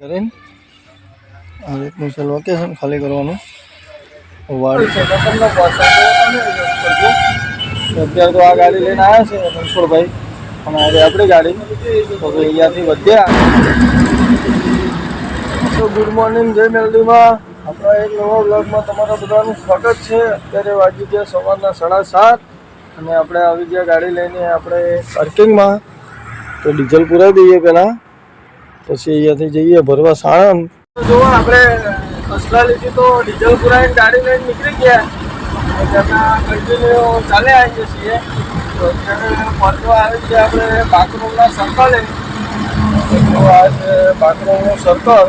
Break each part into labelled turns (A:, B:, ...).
A: કરીને. આ રીતનું છે લોકેશન ખાલી કરવાનું. વાડ અત્યારે તો આ ગાડી લઈને આવ્યા છે રણછોડભાઈ અને આજે આપણી ગાડી તો અહીંયાથી વધ્યા તો ગુડ મોર્નિંગ જય મેલડીમાં. આપણા એક નવા બ્લોગમાં તમારા બધાનું સ્વાગત છે. અત્યારે વાગી ગયા સવારના સાડા સાત. અને આપણે આવી ગયા ગાડી લઈને આપણે પાર્કિંગમાં તો ડીઝલ પુરાવી દઈએ પહેલાં. પછી અહીંયાથી જઈએ ભરવા સાણંદ જો આપણે અસલાલીથી તો ડીઝલ પુરાવીને ગાડી લઈને નીકળી ગયા. કન્ટિન્યુ ચાલે આવીએ છીએ. તો અત્યારે પહોંચવા આવી છે આપણે બાકરોલના સર્કલે તો આ છે બાકરોલનું સર્કલ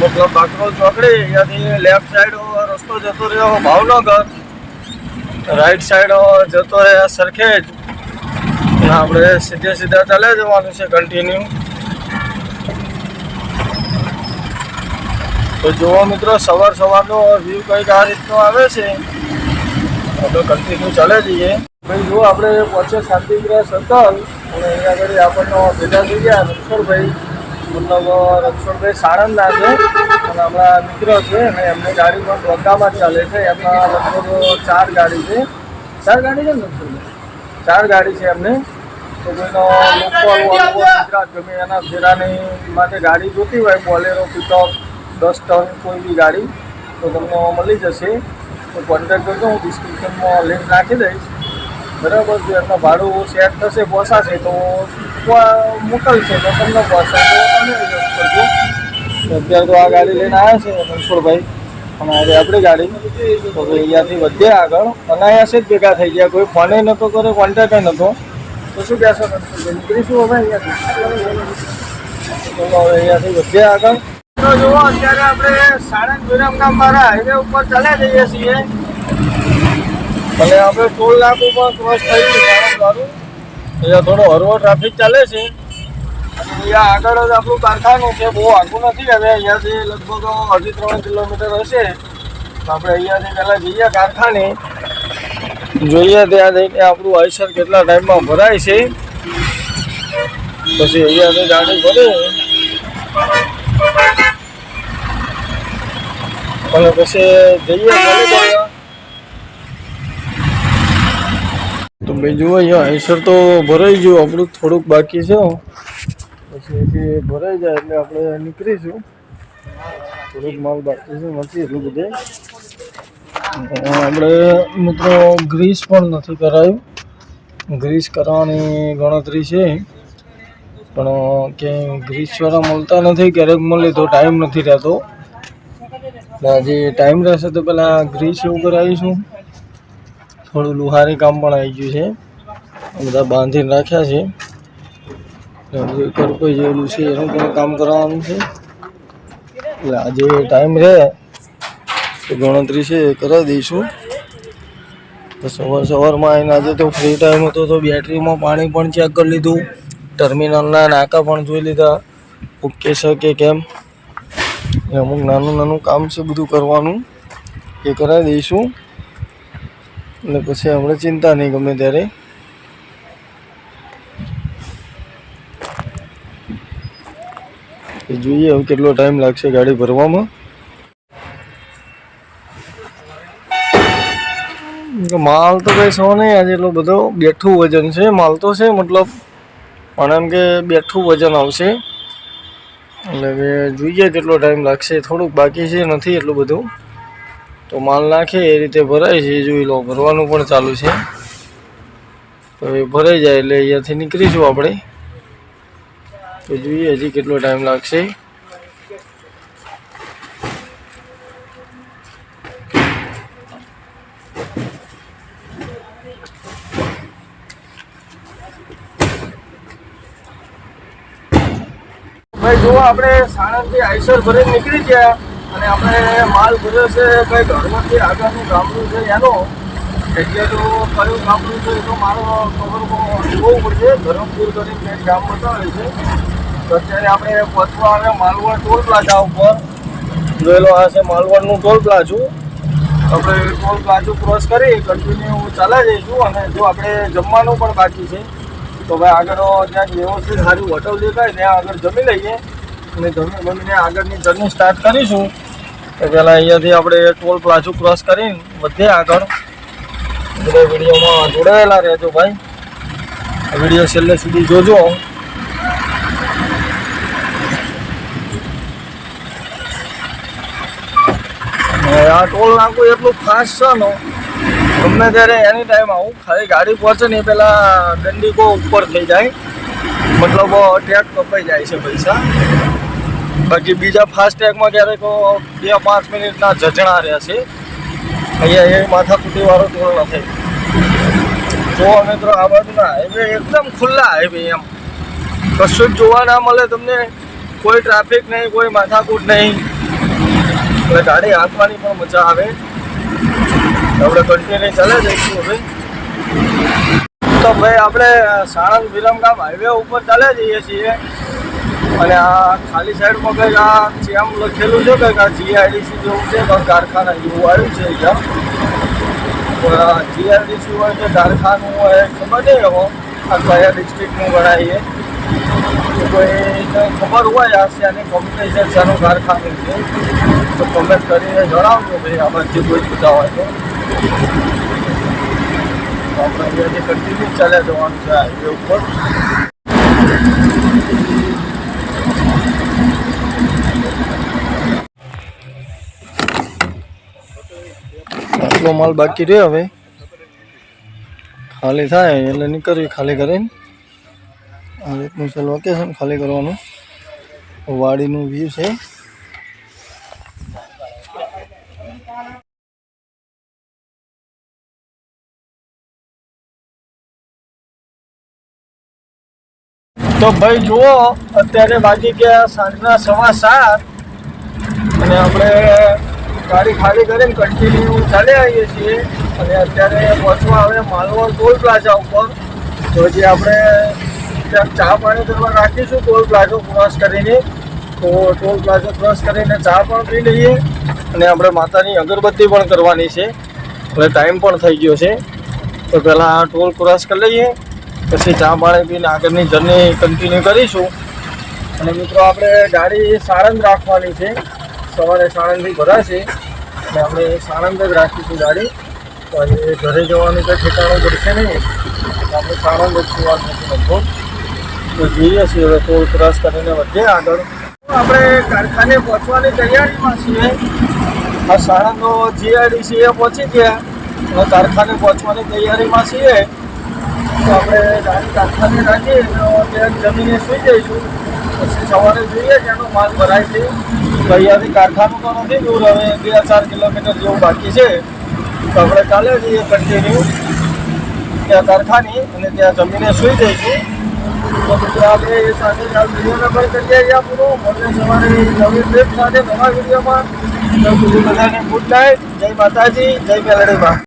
A: મતલબ બાકરોલ ચોકડી, અહીંયાથી લેફ્ટ સાઈડ રસ્તો જતો રહ્યો, ભાવનગર. રાઈટ સાઈડ જતો રહ્યા સરખેજ. આપણે સીધે સીધા ચાલે જવાનું છે કન્ટિન્યુ તો જુઓ મિત્રો, સવાર સવારનો વ્યૂ કંઈક આ રીતનો આવે છે. આપણે કન્ટિન્યુ ચાલે જઈએ. ભાઈ, જુઓ, આપણે પહોંચે શાંતિગ્રહ સર્કલ અને અહીંયા આગળ આપણને ભેગા થઈ ગયા રક્ષણભાઈ. મતલબ, રક્ષણભાઈ સાણંદના છે. અને આપણા મિત્રો છે અને એમની ગાડી પણ દ્વારકામાં ચાલે છે. એમના લગભગ ચાર ગાડી છે. ચાર ગાડી છે ને, રક્ષણભાઈ? ચાર ગાડી છે એમને. તો કોઈનો લોકલ અનુભવ ગુજરાત ગમે એના ફેરાની માટે ગાડી જોતી હોય બોલેરો પિકઅપ દસ ટન કોઈ બી ગાડી તો તમને મળી જશે. તો કોન્ટેક્ટ કરજો હું ડિસ્ક્રિપ્શનમાં લિંક નાખી દઈશ. બરાબર જો એમનું ભાડું સેટ થશે પહોંચાશે તો મોકલશે તો તમને તમે કરજો. અત્યારે તો આ ગાડી લઈને આવ્યા છે રણછોડભાઈ અને હવે આપણી ગાડી. તો અહીંયાથી વધ્યા આગળ. અનાયાસે જ ભેગા થઈ ગયા. કોઈ ફોને નહોતો કરે કોન્ટેક્ટ નહોતો તો શું કહેશો? નીકળીશું હવે અહીંયાથી. વધ્યા આગળ જુઓ, અત્યારે આપણે સાણંદ વિરમગામ મારા હાઈવે ઉપર ચાલ્યા જઈએ છીએ. અને આપણે ટોલ નાકું પણ ક્રોસ થઈ ગયું અહીંયા થોડો હરવો ટ્રાફિક ચાલે છે. અહીંયા આગળ જ આપણું કારખાનું છે, બહુ આગું નથી. હવે અહીંયાથી લગભગ અઢી ત્રણ કિલોમીટર હશે. આપણે અહીંયાથી પહેલાં જઈએ કારખાને. જોઈએ ત્યાં જઈને આપણું આયસર કેટલા ટાઈમમાં ભરાય છે. પછી અહીંયાથી ગાડી ભરે અને પછી જઈએ તો તો બીજું અહીંયા આયસર તો ભરાઈ ગયું, આપણું થોડુંક બાકી છે. પછી ભરાઈ જાય એટલે આપણે નીકળીશું. થોડુંક માલ બાકી છે, નથી એટલું બધું. આપણે મિત્રો ગ્રીસ પણ નથી કરાયું. ગ્રીસ કરાવવાની ગણતરી છે. પણ ક્યાંય ગ્રીસવાળા મળતા નથી, ક્યારેક મળે તો ટાઈમ નથી રહેતો. આજે ટાઈમ રહેશે તો પહેલાં ગ્રીસ એવું કરાવીશું. થોડું લુહારી કામ પણ આવી ગયું છે. બધા બાંધીને રાખ્યા છે. બધું જેવું છે, એનું પણ કામ કરવાનું છે. એટલે આજે ટાઈમ રહે. ગણતરી છે એ કરાવી દઈશું. તો સવાર સવારમાં આવીને આજે તો ફ્રી ટાઈમ હતો તો બેટરીમાં પાણી પણ ચેક કરી લીધું. ટર્મિનલના નાકા પણ જોઈ લીધા. ઓકે છે કે કેમ? અમુક નાનું નાનું કામ છે બધું કરવાનું. એ કરાવી દઈશું. એટલે પછી આપણે ચિંતા નહીં ગમે ત્યારે. જોઈએ હવે કેટલો ટાઈમ લાગશે ગાડી ભરવામાં. માલ તો કઈ સો નહીં, આજે એટલો બધો બેઠું વજન છે, માલ તો છે, મતલબ પણ એમ કે બેઠું વજન આવશે. એટલે જોઈએ કેટલો ટાઈમ લાગશે, થોડુંક બાકી છે, નથી એટલું બધું. તો માલ નાખે, એ રીતે ભરાય છે, જોઈ લો, ભરવાનું પણ ચાલુ છે. તો એ ભરાઈ જાય એટલે અહીંયાથી નીકળીશું આપણે. તો જોઈએ હજી કેટલો ટાઈમ લાગશે. ભાઈ, જુઓ, આપણે સાણંદથી આઈસર ભરીને નીકળી ગયા અને આપણે માલ ભર્યો છે કંઈ ઘરમાંથી આગળનું ગામડું છે એનો. એટલે તો કયું ગામડું છે એ તો મારો ખબર જોવું પડશે. ધરમપુર કરીને એક ગામ બતાવે છે. તો અત્યારે આપણે પહોંચવા આવે માલવડ ટોલ પ્લાઝા ઉપર જોયેલો આ છે માલવડનું ટોલ પ્લાઝું. આપણે ટોલ પ્લાઝું ક્રોસ કરી કન્ટિન્યુ ચાલ્યા જઈશું અને જો આપણે જમવાનું પણ બાકી છે. તો ભાઈ આગળ જ્યાં વ્યવસ્થિત સારું હોટલ દેખાય ત્યાં આગળ જમી લઈએ. અને જમી બમીને આગળની જર્ની સ્ટાર્ટ કરીશું. તો પહેલાં અહીંયાથી આપણે ટોલ પ્લાઝો ક્રોસ કરીને વધીએ આગળ. એટલે વિડીયોમાં જોડાયેલા રહેજો ભાઈ. વીડિયો છેલ્લે સુધી જોજો. આ ટોલ નાખું એટલું ખાસ છે ને ગમે ત્યારે એની ટાઈમ આવું. ખાલી ગાડી પહોંચે ને પહેલાં દંડીકો ઉપર થઈ જાય. મતલબ ટેગ કપાઈ જાય છે પૈસા. બાકી બીજા ફાસ્ટ ટેગમાં ક્યારેક બે પાંચ મિનિટના જજણા રહેશે અહીંયા એ માથાકૂટી વાળો ટોલ નથી જો મિત્રો આ બાજુના હાઈવે એકદમ ખુલ્લા હાઈવે એમ. કશું જ જોવા ના મળે તમને. કોઈ ટ્રાફિક નહીં, કોઈ માથાકૂટ નહીં. એટલે ગાડી હાંકવાની પણ મજા આવે. આપણે કન્ટિન્યુ ચાલે જઈશું હવે તો ભાઈ, આપણે સાણંદ વિરમગામ હાઈવે ઉપર ચાલે જઈએ છીએ. અને આ ખાલી સાઈડમાં કંઈક આ જેમ લખેલું છે કંઈક, આ જીઆઈડીસી જેવું છે, કંઈક કારખાના જેવું આવ્યું છે અહીંયા. જીઆઈડીસી હોય કે કારખાનું હોય, ખબર નહીં એવો. આ કયા ડિસ્ટ્રિક્ટનું ગણાય કોઈ ખબર હોય આ આની કંપની છે, શેનું કારખાનું છે. તો કમેન્ટ કરીને જણાવજો ભાઈ, આમાંથી કોઈ જુદા હોય તો. ચાલ્યા જવાનું છે હાઈવે ઉપર આટલો માલ બાકી રહ્યો હવે. ખાલી થાય એટલે નીકળવી ખાલી કરીને. આ રીતનું છે લોકેશન ખાલી કરવાનું. વાડીનું વ્યૂ છે. તો ભાઈ જુઓ, અત્યારે વાગી ગયા સાંજના સવા સાત અને આપણે ગાડી ખાલી કરીને કન્ટિન્યુ ચાલી આવીએ છીએ અને અત્યારે પહોંચવા આવે માલવણ ટોલ પ્લાઝા ઉપર. તો જે આપણે ચા પાણી કરવા રાખીશું ટોલ પ્લાઝો ક્રોસ કરીને. તો ટોલ પ્લાઝો ક્રોસ કરીને ચા પણ પી લઈએ અને આપણે માતાની અગરબત્તી પણ કરવાની છે. એટલે ટાઈમ પણ થઈ ગયો છે. તો પહેલાં ટોલ ક્રોસ કરી લઈએ. પછી ચા પાણી પીને આગળની જર્ની કન્ટિન્યુ કરીશું. અને મિત્રો, આપણે ગાડી સાણંદ રાખવાની છે. સવારે સાણંદથી ભરાશે. અને આપણે સાણંદ જ રાખીશું ગાડી. તો આજે ઘરે જવાનું કંઈ ઠેકાણું પડશે નહીં. તો આપણે સાણંદ જ સુવાદ નથી લગભગ. તો જોઈએ છીએ હવે તો ત્રાસ કરીને વધીએ આગળ. આપણે કારખાને પહોંચવાની તૈયારીમાં છીએ. આ સાણંદનો જીઆઈડીસી એ પહોંચી ગયા. અને કારખાને પહોંચવાની તૈયારીમાં છીએ. આપણે ગાડી કારખાને રાખીએ તો ત્યાં જમીને સૂઈ જઈશું. પછી સવારે જોઈએ ત્યાંનો માલ ભરાય છે. અહીંયાથી કારખાનું તો નથી દૂર, હવે બે ચાર કિલોમીટર જેવું બાકી છે. તો આપણે ચાલે જઈએ કન્ટિન્યુ ત્યાં કારખાની અને ત્યાં જમીને સૂઈ જઈશું. તો આપણે એ સાથે વિડીયોને પણ કરીએ અહીંયા પૂરો મળીએ સવારે નવી ટ્રીપ સાથે નવા વિડીયોમાં. બધાને ગુડ નાઇટ જય માતાજી, જય મેલડીમાં